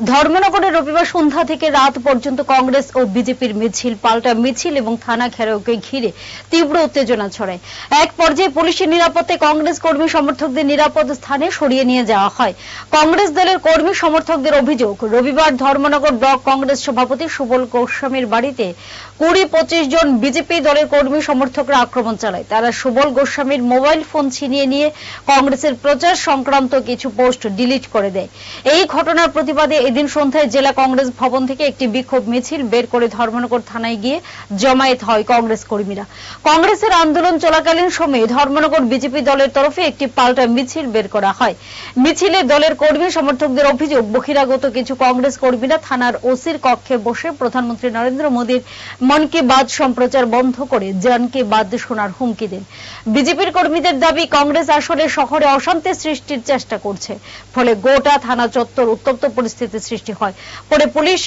ধর্মনগরে রবিবার সন্ধ্যা থেকে রাত পর্যন্ত কংগ্রেস ও বিজেপির মিছিল, পাল্টা মিছিল এবং থানা ঘেরাওকে ঘিরে তীব্র উত্তেজনা ছড়ায়। এক পর্যায়ে পুলিশের নিরাপত্তায় কংগ্রেস কর্মী সমর্থকদের নিরাপদ স্থানে সরিয়ে নিয়ে যাওয়া হয়। কংগ্রেস দলের কর্মী সমর্থকদের অভিযোগ, রবিবার ধর্মনগর ব্লক কংগ্রেস সভাপতি সুবল গোস্বামীর বাড়িতে কুড়ি পঁচিশ জন বিজেপি দলের কর্মী সমর্থকরা আক্রমণ চালায়। তারা সুবল গোস্বামীর মোবাইল ফোন ছিনিয়ে নিয়ে কংগ্রেসের প্রচার সংক্রান্ত কিছু পোস্ট ডিলিট করে দেয়। এই ঘটনার প্রতিবাদে এদিন সন্ধ্যায় জেলা কংগ্রেস ভবন থেকে একটি বিক্ষোভ মিছিল বের করে ধর্মনগর থানায় গিয়ে জমায়েত হয় কংগ্রেস কর্মীরা। কংগ্রেসের আন্দোলন চলাকালীন সময়ে ধর্মনগর বিজেপি দলের তরফে একটি পাল্টা মিছিল বের করা হয়। মিছিলে দলের কর্মী সমর্থকদের অভিযোগ, বহিরাগত কিছু কংগ্রেস কর্মীরা থানার ওসির কক্ষে বসে প্রধানমন্ত্রী নরেন্দ্র মোদীর মন কি বাত সম্প্রচার বন্ধ করে জন কি বাত শোনার হুমকি দেন। বিজেপির কর্মীদের দাবি, কংগ্রেস আসলে শহরে অশান্তি সৃষ্টির চেষ্টা করছে। ফলে গোটা থানা চত্বর উত্তপ্ত পরিস্থিতির সৃষ্টি হয়। পরে পুলিশ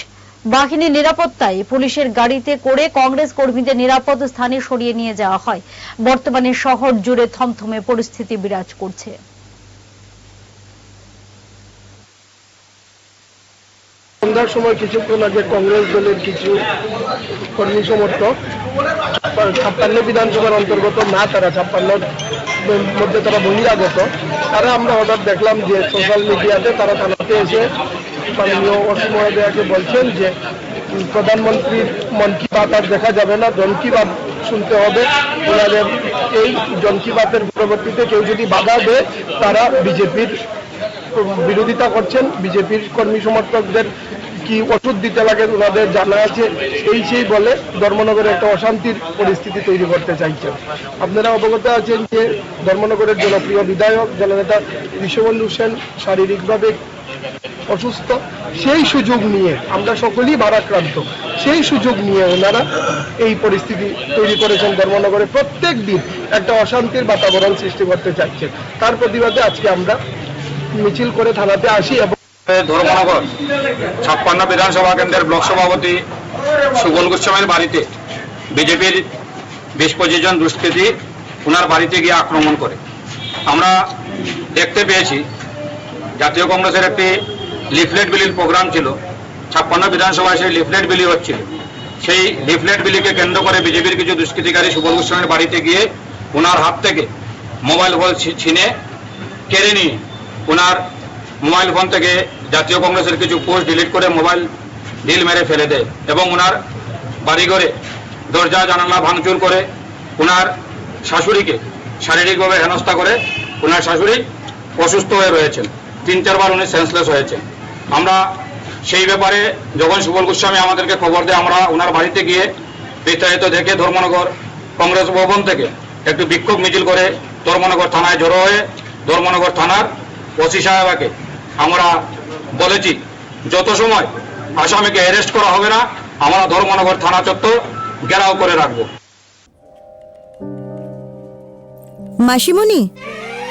বাহিনীর নিরাপত্তায় পুলিশের গাড়িতে করে কংগ্রেস কর্মীদের নিরাপদ স্থানে সরিয়ে নিয়ে যাওয়া হয়। বর্তমানে শহর জুড়ে থমথমে পরিস্থিতি বিরাজ করছে। সন্ধ্যার সময় কিছুক্ষণ আগে কংগ্রেস দলের কিছু কর্মী সমর্থক ছাপ্পান্ন বিধানসভার অন্তর্গত না তারা ছাপ্পান্নর মধ্যে তারা বহিরাগত। তারা আমরা হঠাৎ দেখলাম যে সোশ্যাল মিডিয়াতে তারা থানাতে এসে মাননীয় অসীম মহোদয়াকে বলছেন যে প্রধানমন্ত্রীর মন কি বাত আর দেখা যাবে না জন কি বাত শুনতে হবে। ওনাদের এই জন কি বাতের পরবর্তীতে কেউ যদি বাধা দেয়, তারা বিজেপির বিরোধিতা করছেন। বিজেপির কর্মী সমর্থকদের কি ওষুধ দিতে লাগে ওনাদের জানা আছে। এই সেই বলে ধর্মনগরে একটা অশান্তির পরিস্থিতি তৈরি করতে চাইছেন। আপনারা অবগত আছেন যে, ধর্মনগরের জনপ্রিয় বিধায়ক, জননেতা বিশ্ববন্ধু সেন শারীরিকভাবে অসুস্থ, সেই সুযোগ নিয়ে আমরা সকলেই ভারাক্রান্ত। সেই সুযোগ নিয়ে ওনারা এই পরিস্থিতি তৈরি করেছেন ধর্মনগরে। প্রত্যেক দিন একটা অশান্তির বাতাবরণ সৃষ্টি করতে চাইছেন তার প্রতিবাদে আজকে আমরা মিছিল করে থানাতে আসি এবং ধর্মনগর, ছাপ্পান্ন বিধানসভা কেন্দ্রের ব্লক সভাপতি সুবল গোস্বামীর বাড়িতে বিজেপির বেশ পঁচিশ জন দুষ্কৃতী ওনার বাড়িতে গিয়ে আক্রমণ করে। আমরা দেখতে পেয়েছি, জাতীয় কংগ্রেসের একটি লিফলেট বিলির প্রোগ্রাম ছিল। ছাপ্পান্ন বিধানসভায় সেই লিফলেট বিলি হচ্ছিল। সেই লিফলেট বিলিকে কেন্দ্র করে বিজেপির কিছু দুষ্কৃতিকারী সুবল গোস্বামীর বাড়িতে গিয়ে ওনার হাত থেকে মোবাইল ফোন ছিনে কেড়ে নিয়ে ওনার মোবাইল ফোন থেকে জাতীয় কংগ্রেসের কিছু পোস্ট ডিলিট করে মোবাইল ঢিল মেরে ফেলে দেয় এবং ওনার বাড়িঘরে দরজা, জানালা ভাঙচুর করে ওনার শাশুড়িকে শারীরিকভাবে হেনস্থা করে ওনার শাশুড়ি অসুস্থ হয়ে রয়েছেন। তিন, চারবার উনি সেন্সলেস হয়েছেন। আমরা সেই ব্যাপারে যখন সুবল গোস্বামী আমাদেরকে খবর দেয়, আমরা ওনার বাড়িতে গিয়ে বিস্তারিত দেখে ধর্মনগর কংগ্রেস ভবন থেকে একটু বিক্ষোভ মিছিল করে ধর্মনগর থানায় জড়ো হয়ে ধর্মনগর থানার ওসি সাহেবাকে আমরা বলেছি, যত সময় আসামিকে অ্যারেস্ট করা হবে না, আমরা ধর্মনগর থানা চত্বর ঘেরাও করে রাখব। মাসিমণি